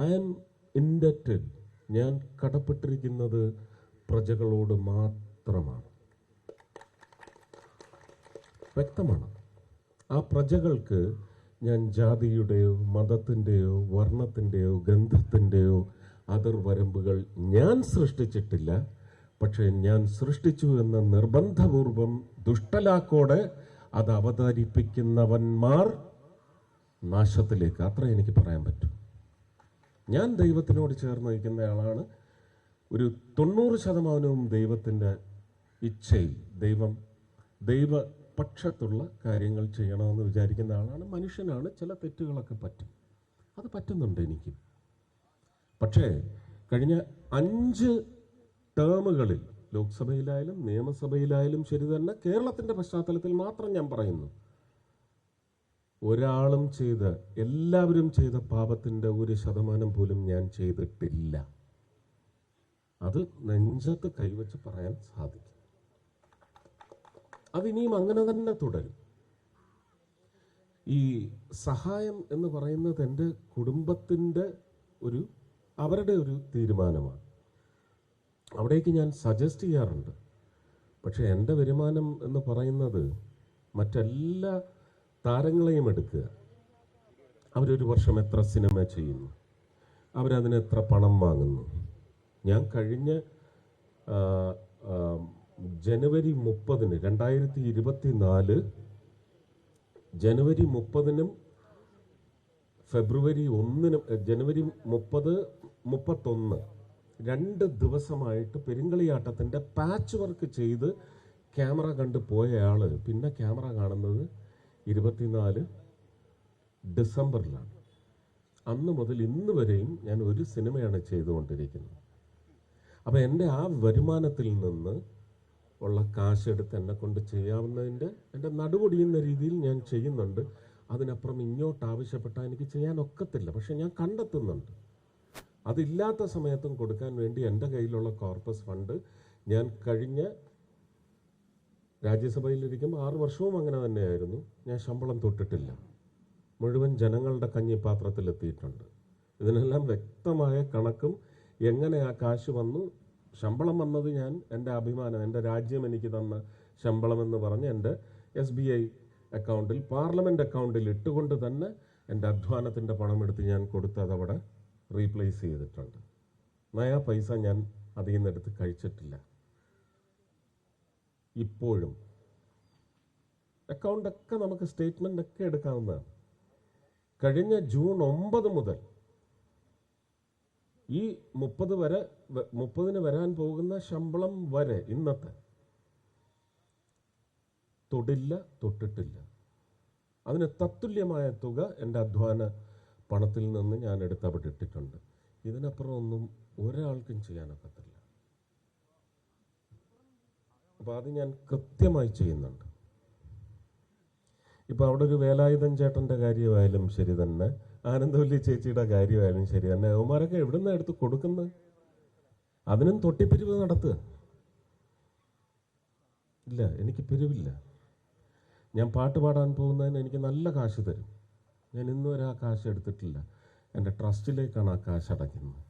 I M indebted ഞാൻ കടപ്പെട്ടിരിക്കുന്നത് പ്രജകളോട് മാത്രമാണ്. വ്യക്തമാണ്. ആ പ്രജകൾക്ക് ഞാൻ ജാതിയുടെയോ മതത്തിന്റെയോ വർണത്തിന്റെയോ ഗന്ധത്തിന്റെയോ അതിർവരമ്പുകൾ ഞാൻ സൃഷ്ടിച്ചിട്ടില്ല. പക്ഷേ ഞാൻ സൃഷ്ടിച്ചു എന്ന നിർബന്ധപൂർവം ദുഷ്ടലാക്കോടെ അത് അവതരിപ്പിക്കുന്നവന്മാർ നാശത്തിലേക്ക്. അത്ര എനിക്ക് പറയാൻ പറ്റും. ഞാൻ ദൈവത്തിനോട് ചേർന്ന് നിൽക്കുന്ന ആളാണ്. ഒരു തൊണ്ണൂറ് ശതമാനവും ദൈവത്തിന്റെ ഇച്ഛയിൽ ദൈവം ദൈവപക്ഷത്തുള്ള കാര്യങ്ങൾ ചെയ്യണമെന്ന് വിചാരിക്കുന്ന ആളാണ്. മനുഷ്യനാണ്. ചില തെറ്റുകളൊക്കെ പറ്റും. അത് പറ്റുന്നുണ്ട് എനിക്ക്. പക്ഷേ കഴിഞ്ഞ അഞ്ച് ടേമുകളിൽ ലോക്സഭയിലായാലും നിയമസഭയിലായാലും ശരി തന്നെ കേരളത്തിന്റെ പശ്ചാത്തലത്തിൽ മാത്രം ഞാൻ പറയുന്നു. ഒരാളും ചെയ്ത എല്ലാവരും ചെയ്ത പാപത്തിന്റെ ഒരു ശതമാനം പോലും ഞാൻ ചെയ്തിട്ടില്ല. അത് നെഞ്ചത്ത് കൈവച്ച് പറയാൻ സാധിക്കും. അതിനിയും അങ്ങനെ തന്നെ തുടരും. ഈ സഹായം എന്ന് പറയുന്നത് എന്റെ കുടുംബത്തിന്റെ ഒരു അവരുടെ ഒരു തീരുമാനമാണ്. അവിടേക്ക് ഞാൻ സജസ്റ്റ് ചെയ്യാറുണ്ട്. പക്ഷേ എന്റെ വരുമാനം എന്ന് പറയുന്നത് മറ്റെല്ലാ താരങ്ങളെയും എടുക്കുക. അവരൊരു വർഷം എത്ര സിനിമ ചെയ്യുന്നു? അവരതിന് എത്ര പണം വാങ്ങുന്നു? ഞാൻ കഴിഞ്ഞ ജനുവരി മുപ്പതിന് രണ്ടായിരത്തി ഇരുപത്തി നാല് ജനുവരി മുപ്പതിനും ഫെബ്രുവരി ഒന്നിനും ജനുവരി മുപ്പത് മുപ്പത്തൊന്ന് രണ്ട് ദിവസമായിട്ട് പെരുങ്കളിയാട്ടത്തിന്റെ പാച്ച് വർക്ക് ചെയ്ത് ക്യാമറ കണ്ട് പോയ ആൾ. പിന്നെ ക്യാമറ കാണുന്നത് ഇരുപത്തിനാല് ഡിസംബറിലാണ്. അന്ന് മുതൽ ഇന്ന് വരെയും ഞാൻ ഒരു സിനിമയാണ് ചെയ്തുകൊണ്ടിരിക്കുന്നത്. അപ്പോൾ എന്റെ ആ വരുമാനത്തിൽ നിന്ന് ഉള്ള കാശെടുത്ത് എന്നെ കൊണ്ട് ചെയ്യാവുന്നതിന്റെ എന്റെ നടുപൊടിയുന്ന രീതിയിൽ ഞാൻ ചെയ്യുന്നുണ്ട്. അതിനപ്പുറം ഇങ്ങോട്ട് ആവശ്യപ്പെട്ടാൽ എനിക്ക് ചെയ്യാൻ ഒക്കത്തില്ല. പക്ഷെ ഞാൻ കണ്ടെത്തുന്നുണ്ട്. അതില്ലാത്ത സമയത്തും കൊടുക്കാൻ വേണ്ടി എന്റെ കയ്യിലുള്ള കോർപ്പസ് ഫണ്ട് ഞാൻ കഴിഞ്ഞ രാജ്യസഭയിലിരിക്കുമ്പോൾ ആറ് വർഷവും അങ്ങനെ തന്നെയായിരുന്നു. ഞാൻ ശമ്പളം തൊട്ടിട്ടില്ല. മുഴുവൻ ജനങ്ങളുടെ കഞ്ഞിപ്പാത്രത്തിലെത്തിയിട്ടുണ്ട്. ഇതിനെല്ലാം വ്യക്തമായ കണക്കും എങ്ങനെ ആ കാശ് വന്നു ശമ്പളം വന്നത് ഞാൻ എന്റെ അഭിമാനം എന്റെ രാജ്യം എനിക്ക് തന്ന ശമ്പളമെന്ന് പറഞ്ഞ് എന്റെ എസ് ബി ഐ അക്കൗണ്ടിൽ പാർലമെന്റ് അക്കൗണ്ടിൽ ഇട്ടുകൊണ്ട് തന്നെ എന്റെ അധ്വാനത്തിന്റെ പണമെടുത്ത് ഞാൻ കൊടുത്ത് അതവിടെ റീപ്ലേസ് ചെയ്തിട്ടുണ്ട്. നയാ പൈസ ഞാൻ അതിൽ നിന്ന് എടുത്ത് കഴിച്ചിട്ടില്ല. ഇപ്പോഴും. അക്കൗണ്ടൊക്കെ നമുക്ക് സ്റ്റേറ്റ്മെന്റ് ഒക്കെ എടുക്കാവുന്നതാണ്. കഴിഞ്ഞ ജൂൺ ഒമ്പത് മുതൽ ഈ മുപ്പത് വരെ മുപ്പതിന് വരാൻ പോകുന്ന ശമ്പളം വരെ ഇന്നത്തെ തൊടില്ല തൊട്ടിട്ടില്ല. അതിന് തത്തുല്യമായ തുക എന്റെ അധ്വാന പണത്തിൽ നിന്ന് ഞാൻ എടുത്ത് ഇട്ടിട്ടുണ്ട്. ഇതിനപ്പുറം ഒന്നും ഒരാൾക്കും ചെയ്യാനൊക്കത്തില്ല. അപ്പോൾ അത് ഞാൻ കൃത്യമായി ചെയ്യുന്നുണ്ട്. ഇപ്പോൾ അവിടെ ഒരു വേലായുധൻ ചേട്ടന്റെ കാര്യമായാലും ശരി തന്നെ ആനന്ദവല്ലി ചേച്ചിയുടെ കാര്യമായാലും ശരി തന്നെ അവന്മാരൊക്കെ എവിടുന്ന എടുത്ത് കൊടുക്കുന്നത്? അതിനും തൊട്ടിപ്പിരിവ് നടത്തുക. ഇല്ല എനിക്ക് പിരിവില്ല. ഞാൻ പാട്ട് പാടാൻ പോകുന്നതിന് എനിക്ക് നല്ല കാശ് തരും. ഞാൻ ഇന്നുവരെ ആ കാശ് എടുത്തിട്ടില്ല. എന്റെ ട്രസ്റ്റിലേക്കാണ് ആ കാശ് അടയ്ക്കുന്നത്.